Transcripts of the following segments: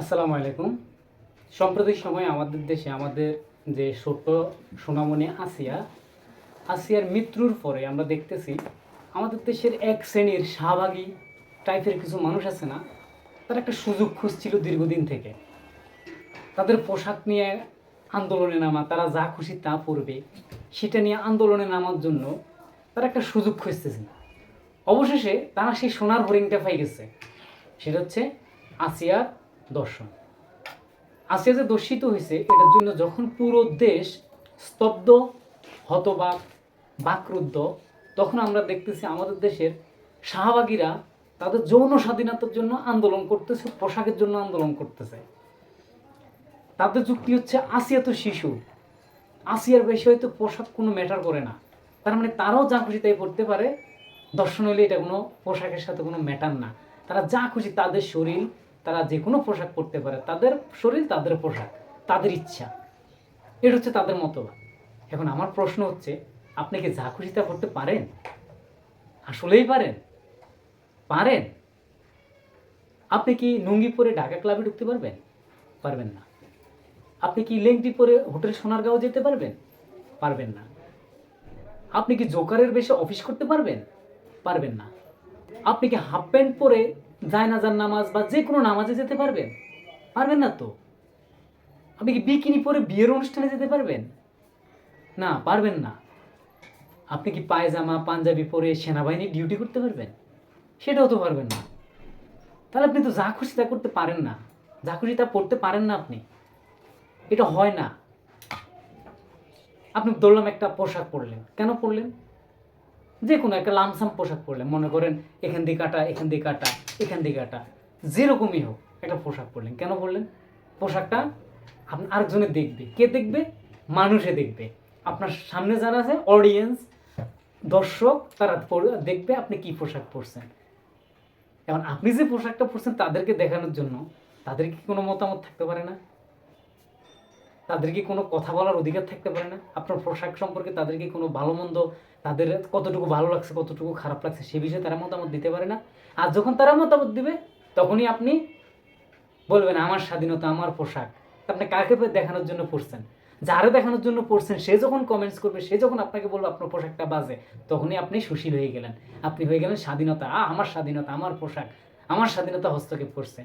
আসসালামু আলাইকুম। সাম্প্রতিক সময়ে আমাদের দেশে আমাদের যে ছোট্ট সোনামণি আসিয়া, আসিয়ার মৃত্যুর পরে আমরা দেখতেছি আমাদের দেশের এক শ্রেণির শাহবাগী টাইপের কিছু মানুষ আছে না, তারা একটা সুযোগ খুঁজছিল দীর্ঘদিন থেকে। তাদের পোশাক নিয়ে আন্দোলনে নামা, তারা যা খুশি তা পরবে, সেটা নিয়ে আন্দোলনে নামার জন্য তারা একটা সুযোগ খুঁজতেছে। অবশেষে তারা সেই সোনার হরিণটা পাই গেছে। সেটা হচ্ছে আসিয়ার দর্শন। আসিয়া যে দর্শিত হয়েছে, এটার জন্য যখন পুরো দেশ স্তব্ধ, হতবাক, বাকরুদ্ধ, তখন আমরা দেখতেছি আমাদের দেশের শাহবাগীরা তাদের যৌন স্বাধীনতার জন্য আন্দোলন করতেছে, পোশাকের জন্য আন্দোলন করতেছে। তাদের যুক্তি হচ্ছে, আসিয়া তো শিশু। আসিয়ার বেশি হয়তো পোশাক কোনো ম্যাটার করে না। তার মানে তারাও যা খুশি তাই পড়তে পারে। দর্শন হলে এটা কোনো পোশাকের সাথে কোনো ম্যাটার না। তারা যা খুশি তাদের শরীর তারা যে কোনো পোশাক পরতে পারে, তাদের শরীর তাদের পোশাক, তাদের ইচ্ছা। এটা হচ্ছে তাদের মতবাদ। এখন আমার প্রশ্ন হচ্ছে, আপনি কি যা খুশি তা করতে পারেন? আসলেই পারেন। পারেন। আপনি কি নুঙ্গি পরে ঢাকা ক্লাবে ঢুকতে পারবেন? পারবেন না। আপনি কি লেংটি পরে হোটেল সোনারগাঁও যেতে পারবেন? পারবেন না। আপনি কি জোকারের বেশে অফিস করতে পারবেন? পারবেন না। আপনি কি হাফ প্যান্ট পরে জায়নাজার নামাজ বা যে কোনো নামাজে যেতে পারবেন। পারবেন না তো? আপনি কি বিকিনি পরে বিয়ের অনুষ্ঠানে যেতে পারবেন? না পারবেন না। আপনি কি পায়জামা, পাঞ্জাবি পরে সেনাবাহিনীর ডিউটি করতে পারবেন? সেটাও তো পারবেন না। তাহলে আপনি তো যা খুশি তা করতে পারেন না। যা খুশি তা পড়তে পারেন না আপনি। এটা হয় না। আপনি ধরলাম একটা পোশাক পরলেন। কেন পরলেন? যে কোনো একটা লামসাম পোশাক পরলেন মনে করেন এখান দিয়ে কাটা, এখান দিয়ে কাটা, এখান দিয়ে কাটা, যেরকমই হোক একটা পোশাক পরলেন। কেন পরলেন? পোশাকটা আপনি আরেকজনে দেখবে। কে দেখবে? মানুষে দেখবে। আপনার সামনে যারা আছে অডিয়েন্স দর্শক, তারা দেখবে আপনি কি পোশাক পরছেন। এখন আপনি যে পোশাকটা পরছেন, তাদেরকে দেখানোর জন্য তাদের কি কোনো মতামত থাকতে পারে না? তাদের কি কোনো কথা বলার অধিকার থাকতে পারে না? আপনার পোশাক সম্পর্কে তাদের কি কোনো ভালো মন্দ, তাদের কতটুকু ভালো লাগছে, কতটুকু খারাপ লাগছে, সে বিষয়ে তারা মতামত দিতে পারে না? আর যখন তারা মতামত দিবে, তখনই আপনি বলবেন, আমার স্বাধীনতা, আমার পোশাক। আপনি কাকে দেখানোর জন্য পড়ছেন যারে দেখানোর জন্য পড়ছেন সে যখন কমেন্টস করবে, সে যখন আপনাকে বলবে, আপনার পোশাকটা বাজে, তখনই আপনি সুশীল হয়ে গেলেন। আপনি হয়ে গেলেন স্বাধীনতা। আ আমার স্বাধীনতা, আমার পোশাক, আমার স্বাধীনতা হস্তক্ষেপ করছে।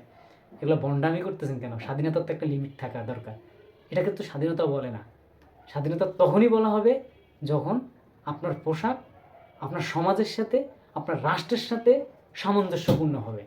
এগুলো বন্ডামি করতেছেন কেন? স্বাধীনতার তো একটা লিমিট থাকা দরকার। এটাকে তো স্বাধীনতা বলে না। স্বাধীনতা তখনই বলা হবে যখন আপনার পোশাক আপনার সমাজের সাথে, আপনার রাষ্ট্রের সাথে সামঞ্জস্যপূর্ণ হবে।